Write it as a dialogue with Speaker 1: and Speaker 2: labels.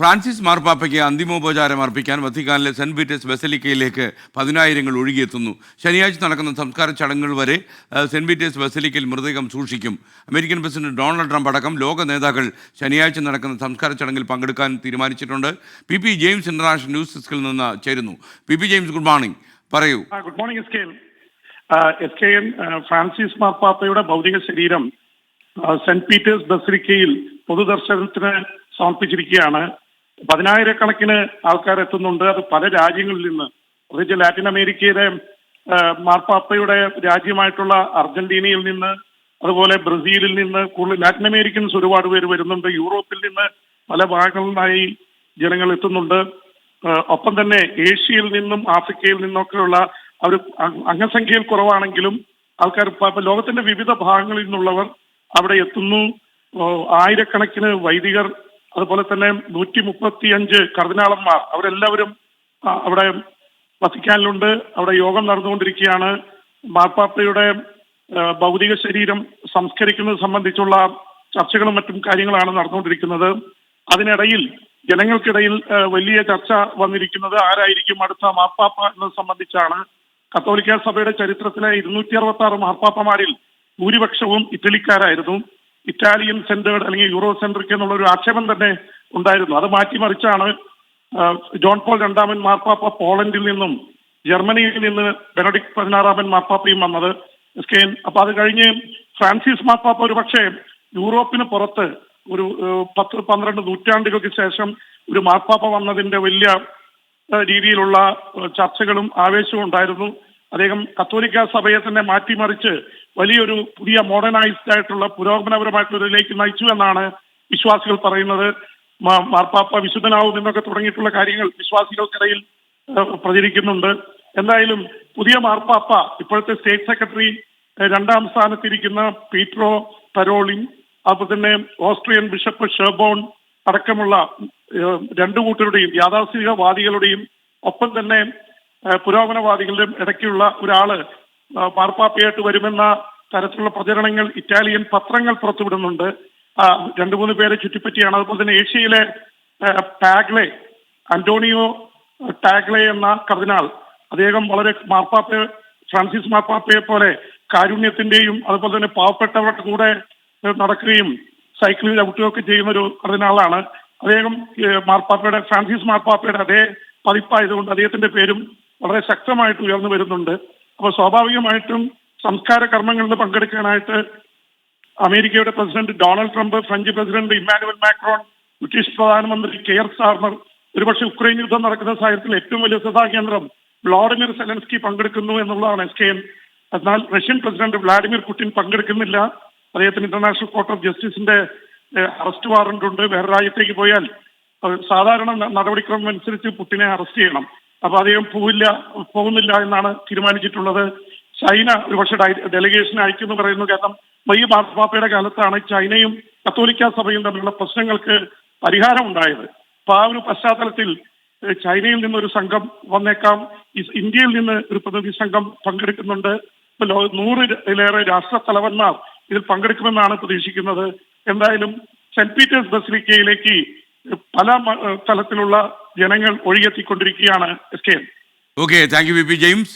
Speaker 1: Francis മാർപ്പാപ്പയ്ക്ക് അന്തിമോപചാരം അർപ്പിക്കാൻ വത്തിക്കാനിലെ saint Peter's ബസലിക്കയിലേക്ക് പതിനായിരങ്ങൾ ഒഴുകിയെത്തുന്നു. ശനിയാഴ്ച നടക്കുന്ന സംസ്കാര ചടങ്ങുകൾ വരെ സെന്റ് പീറ്റേഴ്സ് ബസലിക്കയിൽ മൃതദേഹം സൂക്ഷിക്കും. അമേരിക്കൻ പ്രസിഡന്റ് ഡൊണാൾഡ് ട്രംപ് അടക്കം ലോക നേതാക്കൾ ശനിയാഴ്ച നടക്കുന്ന സംസ്കാര ചടങ്ങിൽ പങ്കെടുക്കാൻ തീരുമാനിച്ചിട്ടുണ്ട്. P P James international news ഡെസ്കിൽ നിന്ന് ചേരുന്നു. P P James good morning. പറയൂ.
Speaker 2: Good morning S K N Francis മാർപ്പാപ്പയുടെ ഭൗതിക ശരീരം സെന്റ് പീറ്റേഴ്സ് ബസലിക്കയിൽ പൊതുദർശനത്തിന് സമർപ്പിച്ചിരിക്കുകയാണ്. പതിനായിരക്കണക്കിന് ആൾക്കാർ എത്തുന്നുണ്ട് അത് പല രാജ്യങ്ങളിൽ നിന്ന്. പ്രത്യേകിച്ച് ലാറ്റിൻ അമേരിക്കയിലെ മാർപ്പാപ്പയുടെ രാജ്യമായിട്ടുള്ള അർജന്റീനയിൽ നിന്ന് അതുപോലെ ബ്രസീലിൽ നിന്ന് കൂടുതൽ ലാറ്റിൻ അമേരിക്കൻസ് ഒരുപാട് പേര് വരുന്നുണ്ട്. യൂറോപ്പിൽ നിന്ന് പല ഭാഗങ്ങളിലായി ജനങ്ങൾ എത്തുന്നുണ്ട്. ഒപ്പം തന്നെ ഏഷ്യയിൽ നിന്നും ആഫ്രിക്കയിൽ നിന്നൊക്കെയുള്ള അവർ അംഗസംഖ്യയിൽ കുറവാണെങ്കിലും ആൾക്കാർ ലോകത്തിന്റെ വിവിധ ഭാഗങ്ങളിൽ നിന്നുള്ളവർ അവിടെ എത്തുന്നു. ആയിരക്കണക്കിന് വൈദികർ അതുപോലെ തന്നെ നൂറ്റി മുപ്പത്തിയഞ്ച് കർദിനാളന്മാർ. അവരെല്ലാവരും അവിടെ വത്തിക്കാനിലുണ്ട് അവിടെ യോഗം നടന്നുകൊണ്ടിരിക്കുകയാണ്. മാർപ്പാപ്പയുടെ ഭൗതിക ശരീരം സംസ്കരിക്കുന്നത് സംബന്ധിച്ചുള്ള ചർച്ചകളും മറ്റും കാര്യങ്ങളാണ് നടന്നുകൊണ്ടിരിക്കുന്നത്. അതിനിടയിൽ ജനങ്ങൾക്കിടയിൽ വലിയ ചർച്ച വന്നിരിക്കുന്നത് ആരായിരിക്കും അടുത്ത മാർപ്പാപ്പ എന്നത് സംബന്ധിച്ചാണ്. കത്തോലിക്ക സഭയുടെ ചരിത്രത്തിലെ ഇരുന്നൂറ്റി അറുപത്തി ആറ് മാർപ്പാപ്പമാരിൽ ഭൂരിപക്ഷവും ഇറ്റലിക്കാരായിരുന്നു. ഇറ്റാലിയൻ സെന്റേഡ് അല്ലെങ്കിൽ യൂറോ സെൻട്രിക് എന്നുള്ള ഒരു ആക്ഷേപം തന്നെ ഉണ്ടായിരുന്നു. അത് മാറ്റിമറിച്ചാണ് ജോൺ പോൾ രണ്ടാമൻ മാർപ്പാപ്പ പോളണ്ടിൽ നിന്നും ജർമ്മനിയിൽ നിന്ന് ബെനഡിക് പതിനാറാമൻ മാർപ്പാപ്പയും വന്നത് സ്കെയിൻ. അപ്പൊ അത് കഴിഞ്ഞ് ഫ്രാൻസിസ് മാർപ്പാപ്പ ഒരു പക്ഷേ യൂറോപ്പിന് പുറത്ത് ഒരു പത്ത് പന്ത്രണ്ട് നൂറ്റാണ്ടുകൾക്ക് ശേഷം ഒരു മാർപ്പാപ്പ വന്നതിന്റെ വലിയ രീതിയിലുള്ള ചർച്ചകളും ആവേശവും ഉണ്ടായിരുന്നു. അദ്ദേഹം കത്തോലിക്ക സഭയെ തന്നെ മാറ്റിമറിച്ച് വലിയൊരു പുതിയ മോഡേണൈസ്ഡ് ആയിട്ടുള്ള പുരോഗമനപരമായിട്ടുള്ളതിലേക്ക് നയിച്ചു എന്നാണ് വിശ്വാസികൾ പറയുന്നത്. മാർപ്പാപ്പ വിശുദ്ധനാവും എന്നൊക്കെ തുടങ്ങിയിട്ടുള്ള കാര്യങ്ങൾ വിശ്വാസികൾക്കിടയിൽ പ്രചരിക്കുന്നുണ്ട്. എന്തായാലും പുതിയ മാർപ്പാപ്പ ഇപ്പോഴത്തെ സ്റ്റേറ്റ് സെക്രട്ടറി രണ്ടാം സ്ഥാനത്തിരിക്കുന്ന പീട്രോ പരോളിൻ അതുപോലെ തന്നെ ഓസ്ട്രിയൻ ബിഷപ്പ് ഷെർബോൺ അടക്കമുള്ള രണ്ടു കൂട്ടരുടെയും യാഥാസ്ഥികവാദികളുടെയും ഒപ്പം തന്നെ പുരോഗമനവാദികളുടെയും ഇടയ്ക്കുള്ള ഒരാൾ മാർപ്പാപ്പയായിട്ട് വരുമെന്ന തരത്തിലുള്ള പ്രചരണങ്ങൾ ഇറ്റാലിയൻ പത്രങ്ങൾ പുറത്തുവിടുന്നുണ്ട്. രണ്ടു മൂന്ന് പേരെ ചുറ്റിപ്പറ്റിയാണ്. അതുപോലെ തന്നെ ഏഷ്യയിലെ ടാഗ്ലെ അന്റോണിയോ ടാഗ്ലെ എന്ന കർദിനാൾ. അദ്ദേഹം വളരെ മാർപ്പാപ്പയെ ഫ്രാൻസിസ് മാർപ്പാപ്പയെ പോലെ കാരുണ്യത്തിന്റെയും അതുപോലെ തന്നെ പാവപ്പെട്ടവരുടെ കൂടെ നടക്കുകയും സൈക്കിളിൽ ചവിട്ടുകയൊക്കെ ചെയ്യുന്ന ഒരു കർദിനാളാണ്. അദ്ദേഹം മാർപ്പാപ്പയുടെ ഫ്രാൻസിസ് മാർപ്പാപ്പയുടെ അതേ പതിപ്പായതുകൊണ്ട് അദ്ദേഹത്തിന്റെ പേരും വളരെ ശക്തമായിട്ട് ഉയർന്നു വരുന്നുണ്ട്. അപ്പോൾ സ്വാഭാവികമായിട്ടും സംസ്കാര കർമ്മങ്ങളിൽ പങ്കെടുക്കാനായിട്ട് അമേരിക്കയുടെ president Donald Trump French president Emmanuel Macron British പ്രധാനമന്ത്രി കെയർ സ്റ്റാർമർ ഒരുപക്ഷെ ഉക്രൈൻ യുദ്ധം നടക്കുന്ന സാഹചര്യത്തിൽ ഏറ്റവും വലിയ ശ്രദ്ധാകേന്ദ്രം വ്ളാഡിമിർ സെലൻസ്കി പങ്കെടുക്കുന്നു എന്നുള്ളതാണ് എസ് കെ എൻ. എന്നാൽ റഷ്യൻ പ്രസിഡന്റ് വ്ളാഡിമിർ പുടിൻ പങ്കെടുക്കുന്നില്ല. അദ്ദേഹത്തിന് ഇന്റർനാഷണൽ കോർട്ട് ഓഫ് ജസ്റ്റിസിന്റെ അറസ്റ്റ് വാറന്റ് ഉണ്ട്. വേറെ രാജ്യത്തേക്ക് പോയാൽ സാധാരണ നടപടിക്രമം അനുസരിച്ച് പുട്ടിനെ അറസ്റ്റ് ചെയ്യണം. അപ്പൊ അദ്ദേഹം പോവില്ല പോകുന്നില്ല എന്നാണ് തീരുമാനിച്ചിട്ടുള്ളത്. ചൈന ഒരുപക്ഷെ ഡെലിഗേഷൻ അയക്കുമെന്ന് പറയുന്നു. കാരണം ഈ മാർപ്പാപ്പയുടെ കാലത്താണ് ചൈനയും കത്തോലിക്ക സഭയും തമ്മിലുള്ള പ്രശ്നങ്ങൾക്ക് പരിഹാരം ഉണ്ടായത്. അപ്പൊ ആ ഒരു പശ്ചാത്തലത്തിൽ ചൈനയിൽ നിന്ന് ഒരു സംഘം വന്നേക്കാം. ഇന്ത്യയിൽ നിന്ന് ഒരു പ്രതിനിധി സംഘം പങ്കെടുക്കുന്നുണ്ട്. നൂറിലേറെ രാഷ്ട്ര തലവന്മാർ ഇതിൽ പങ്കെടുക്കുമെന്നാണ് പ്രതീക്ഷിക്കുന്നത്. എന്തായാലും സെന്റ് പീറ്റേഴ്സ് ബസിലിക്കയിലേക്ക് പല തലത്തിലുള്ള ജനങ്ങൾ ഒഴുകിയെത്തിക്കൊണ്ടിരിക്കുകയാണ് S K N.
Speaker 1: Okay thank you V P James